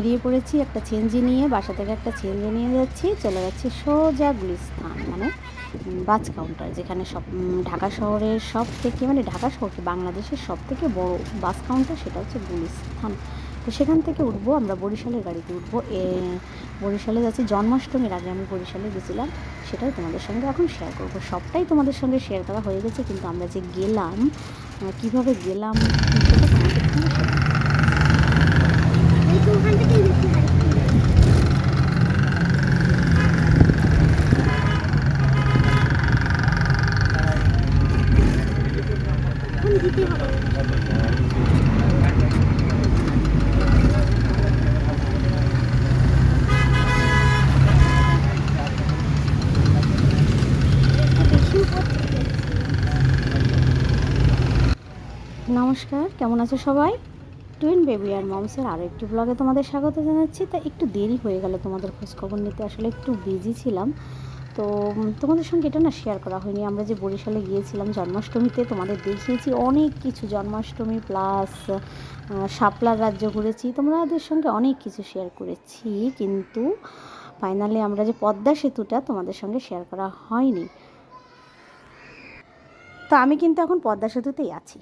বেরিয়ে পড়েছি, একটা চেঞ্জি নিয়ে, বাসা থেকে একটা চেঞ্জি নিয়ে যাচ্ছি, চলে যাচ্ছি সোজা গুলিস্তান মানে বাস কাউন্টার যেখানে সব ঢাকা শহরের সব থেকে মানে ঢাকা শহর কি বাংলাদেশের সব থেকে বড় বাস কাউন্টার সেটা হচ্ছে গুলিস্তান। তো সেখান থেকে উঠবো, আমরা বরিশালের গাড়িতে উঠবো। বরিশালে যাচ্ছি, জন্মাষ্টমীর আগে আমি বরিশালে গেছিলাম, সেটাই তোমাদের সঙ্গে এখন শেয়ার করব। সবটাই তোমাদের সঙ্গে শেয়ার করা হয়ে গেছে, কিন্তু আমরা যে গেলাম কীভাবে গেলাম সেটা তোমাদের সঙ্গে share করব। এই তো ওখান থেকে বেশি হাই এখন দিতে হবে বেশি উপর থেকে। নমস্কার, কেমন আছো সবাই? টুইন বেবি আর মমসের আরও একটি ব্লগে তোমাদের স্বাগত জানাচ্ছি। তা একটু দেরি হয়ে গেল তোমাদের খোঁজখবর নিতে, আসলে একটু বিজি ছিলাম। তো তোমাদের সঙ্গে এটা না শেয়ার করা হয়নি। আমরা যে বরিশালে গিয়েছিলাম জন্মাষ্টমীতে, তোমাদের দেখিয়েছি অনেক কিছু জন্মাষ্টমী প্লাস শাপলার রাজ্য ঘুরেছি। তোমাদের সঙ্গে অনেক কিছু শেয়ার করেছি, কিন্তু ফাইনালি আমরা যে পদ্মা সেতুটা তোমাদের সঙ্গে শেয়ার করা হয়নি। তো আমি কিন্তু এখন পদ্মা সেতুতেই আছি।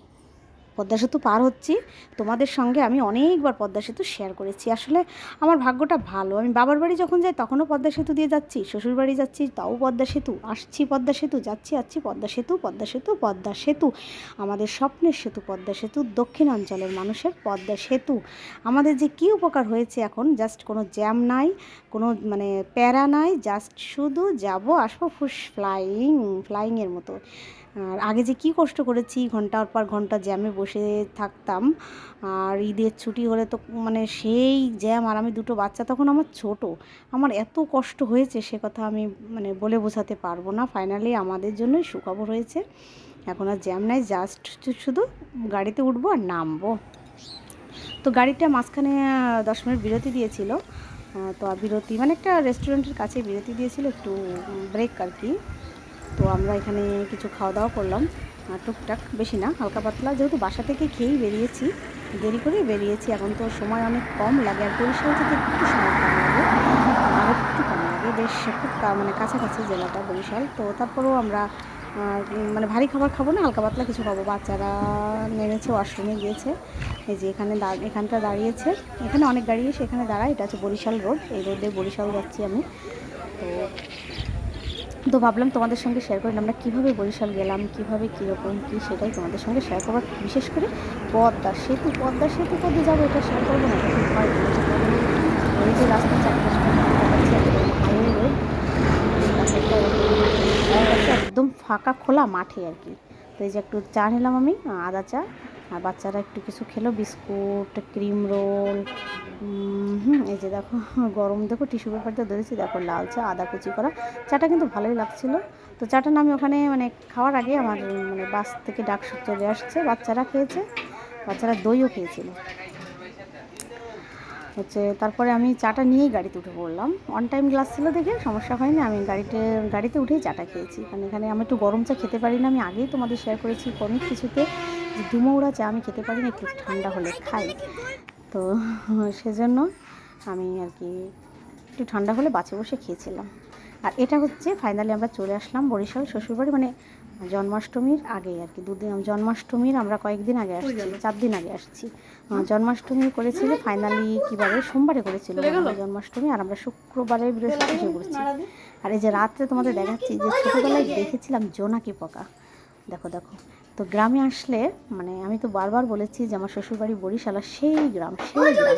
পদ্মা সেতু পার হচ্ছি। তোমাদের সঙ্গে আমি অনেকবার পদ্মা সেতু শেয়ার করেছি। আসলে আমার ভাগ্যটা ভালো। আমি বাবার বাড়ি যখন যাই তখনও পদ্মা সেতু দিয়ে যাচ্ছি, শ্বশুর বাড়ি যাচ্ছি, তাও পদ্মা সেতু। আসছি পদ্মা সেতু, যাচ্ছি, আসছি পদ্মা সেতু পদ্মা সেতু পদ্মা সেতু। আমাদের স্বপ্নের সেতু পদ্মা সেতু, দক্ষিণাঞ্চলের মানুষের পদ্মা সেতু। আমাদের যে কী উপকার হয়েছে এখন জাস্ট কোনো জ্যাম নাই, কোনো মানে প্যারা নাই জাস্ট শুধু যাব, আসব ফুস ফ্লাইং ফ্লাইংয়ের মতো। আর আগে যে কি কষ্ট করেছি, ঘণ্টার পর ঘণ্টা জ্যামে বসে থাকতাম, আর ঈদের ছুটি হলে তো মানে সেই জ্যাম আর আমি দুটো বাচ্চা তখন আমার ছোট। আমার এত কষ্ট হয়েছে সে কথা আমি মানে বলে বোঝাতে পারব না। ফাইনালি আমাদের জন্যই সুখবর হয়েছে। এখন আর জ্যাম নাই জাস্ট শুধু গাড়িতে উঠবো আর নামবো। তো গাড়িটা মাঝখানে দশ মিনিট বিরতি দিয়েছিল। তো বিরতি মানে একটা রেস্টুরেন্টের কাছে বিরতি দিয়েছিল, একটু ব্রেক আর কি। তো আমরা এখানে কিছু খাওয়া দাওয়া করলাম। টুকটাক, বেশি না, হালকা পাতলা। যেহেতু বাসা থেকে খেয়েই বেরিয়েছি, দেরি করেই বেরিয়েছি। এখন তো সময় অনেক কম লাগে, আর বরিশাল থেকে একটু সময় কম লাগে। আর একটু কম লাগে। বেশ খুব মানে কাছাকাছি জেলাটা বরিশাল। তো তারপরেও আমরা মানে ভারী খাবার খাব না, হালকা পাতলা কিছু খাব। বাচ্চারা নেমেছে, ওয়াশরুমে গিয়েছে। এই যে এখানে এখানটা দাঁড়িয়েছে। এখানে অনেক গাড়ি এসে এখানে দাঁড়ায়। এটা হচ্ছে বরিশাল রোড। এই রোডে বরিশাল যাচ্ছি আমি। তো তো ভাবলাম তোমাদের সঙ্গে শেয়ার করি আমরা কীভাবে বরিশাল গেলাম, কীভাবে কীরকম কী সেটাই তোমাদের সঙ্গে শেয়ার করব। বিশেষ করে পদ্মা সেতু পদ্মা সেতু পদ্মা যাব এটা শেয়ার করব না? যে রাস্তা একদম ফাঁকা খোলা মাঠে আর কি। তো এই যে একটু চা নিলাম আমি, আদা চা। আর বাচ্চারা একটু কিছু খেলো, বিস্কুট, ক্রিম রোল হুম, এই যে দেখো, গরম দেখো, টিস্যু পেপারটা ধরেছি, দেখো লাল চা, আদা কুচি করা। চাটা কিন্তু ভালোই লাগছিল। তো চাটা আমি ওখানে মানে খাওয়ার আগে আমার মানে বাস থেকে ডাক চলে আসছে, বাচ্চারা খেয়েছে, বাচ্চারা দইও খেয়েছিল। হচ্ছে তারপরে আমি চাটা নিয়েই গাড়িতে উঠে পড়লাম। অন টাইম গ্লাস ছিল দেখে, সমস্যা হয়নি, আমি গাড়িতে গাড়িতে উঠেই চাটা খেয়েছি। কারণ এখানে আমি একটু গরম চা খেতে পারি না, আমি আগেই তোমাদের শেয়ার করেছি অনেক কিছুতে। যে দুমৌড়া চা আমি খেতে পারি না একটু ঠান্ডা হলে খাই। তো সেজন্য আমি আর কি একটু ঠান্ডা হলে বাঁচে বসে খেয়েছিলাম। আর এটা হচ্ছে ফাইনালি আমরা চলে আসলাম বরিশাল শ্বশুরবাড়ি মানে জন্মাষ্টমীর আগে আর কি। দুদিন জন্মাষ্টমীর আমরা কয়েকদিন আগে আসছি চার দিন আগে আসছি। জন্মাষ্টমী করেছিল ফাইনালি কীবারে সোমবারে করেছিল জন্মাষ্টমী আর আমরা শুক্রবারে বৃহস্পতি করছি। আর এই যে রাত্রে তোমাদের দেখাচ্ছি যে ছোটোবেলায় দেখেছিলাম জোনাকি পোকা। দেখো দেখো। তো গ্রামে আসলে মানে আমি তো বারবার বলেছি যে আমার শ্বশুরবাড়ি বরিশাল আর সেই গ্রাম সেই গ্রাম।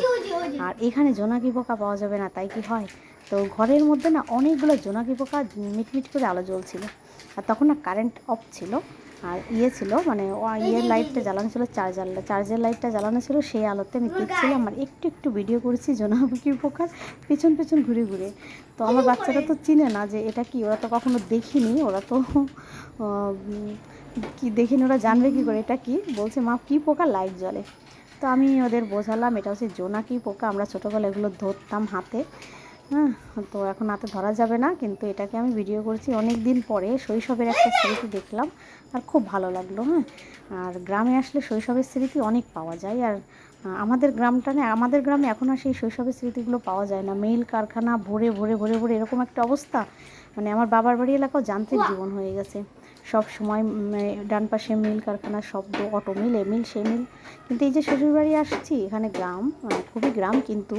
আর এখানে জোনাকি পোকা পাওয়া যাবে না তাই কি হয়? তো ঘরের মধ্যে না অনেকগুলো জোনাকি পোকা মিটমিট করে আলো জ্বলছিল। আর তখন না কারেন্ট অফ ছিল। আর ইয়ে ছিল মানে ও ইয়ের লাইটটা জ্বালানো ছিল চার্জার চার্জার লাইটটা জ্বালানো ছিল সেই আলোতে আমি দেখছিলাম আর একটু একটু ভিডিও করেছি জোনাকি পোকার পেছন পেছন ঘুরে ঘুরে। তো আমার বাচ্চারা তো চিনে না যে এটা কি ওরা তো কখনো দেখিনি ওরা তো কি দেখিনি ওরা জানবে কি করে এটা কি? বলছে মা কী পোকা? লাইট জ্বলে। তো আমি ওদের বোঝালাম এটা হচ্ছে জোনাকি পোকা? আমরা ছোটোবেলা এগুলো ধরতাম হাতে। হ্যাঁ তো এখন হাতে ধরা যাবে না কিন্তু এটাকে আমি ভিডিও করছি অনেক দিন পরে শৈশবের একটা স্মৃতি দেখলাম আর খুব ভালো লাগল হ্যাঁ আর গ্রামে আসলে শৈশবের স্মৃতি অনেক পাওয়া যায় আর আমাদের গ্রামটা না আমাদের গ্রামে এখন আর সেই শৈশবের স্মৃতিগুলো পাওয়া যায় না। মেইল কারখানা ভরে ভরে ভরে ভরে এরকম একটা অবস্থা। মানে আমার বাবার বাড়ি এলাকাও যান্ত্রিক জীবন হয়ে গেছে। সব সময় ডান পাশে মিল, কারখানার শব্দ, অটো মিল এ মিল, সে মিল। কিন্তু এই যে শ্বশুরবাড়ি আসছি, এখানে গ্রাম খুবই গ্রাম কিন্তু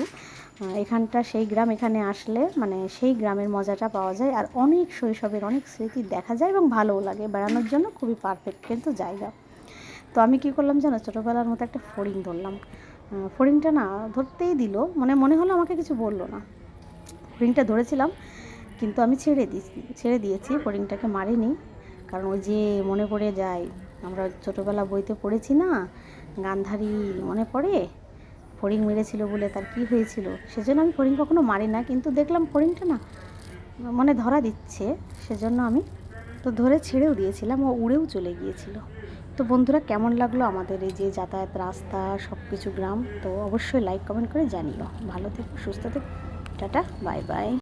এখানটা, সেই গ্রাম এখানে আসলে মানে সেই গ্রামের মজাটা পাওয়া যায়। আর অনেক শৈশবের অনেক স্মৃতি দেখা যায় এবং ভালোও লাগে। বেড়ানোর জন্য খুবই পারফেক্ট কিন্তু জায়গা। তো আমি কী করলাম জানো, ছোটোবেলার মতো একটা ফড়িং ধরলাম। ফড়িংটা না, ধরতেই দিল। মানে মনে হলো আমাকে কিছু বলল না। ফড়িংটা ধরেছিলাম, কিন্তু আমি ছেড়ে দিই ছেড়ে দিয়েছি, ফড়িংটাকে মারিনি। কারণ ওই যে মনে পড়ে যায়, আমরা ছোটোবেলা বইতে পড়েছি না, গান্ধারী মনে পড়ে? ফড়িং মেরেছিল বলে তার কি হয়েছিল? সেজন্য আমি ফড়িং কখনো মারি না, কিন্তু দেখলাম ফড়িংটা না মানে ধরা দিচ্ছে, সেজন্য আমি তো ধরে ছেড়েও দিয়েছিলাম ও উড়েও চলে গিয়েছিল। তো বন্ধুরা, কেমন লাগল আমাদের এই যে যাতায়াত রাস্তা সব কিছু গ্রাম? তো অবশ্যই লাইক কমেন্ট করে জানিও। ভালো থেকো, সুস্থ থেকো, টাটা বাই বাই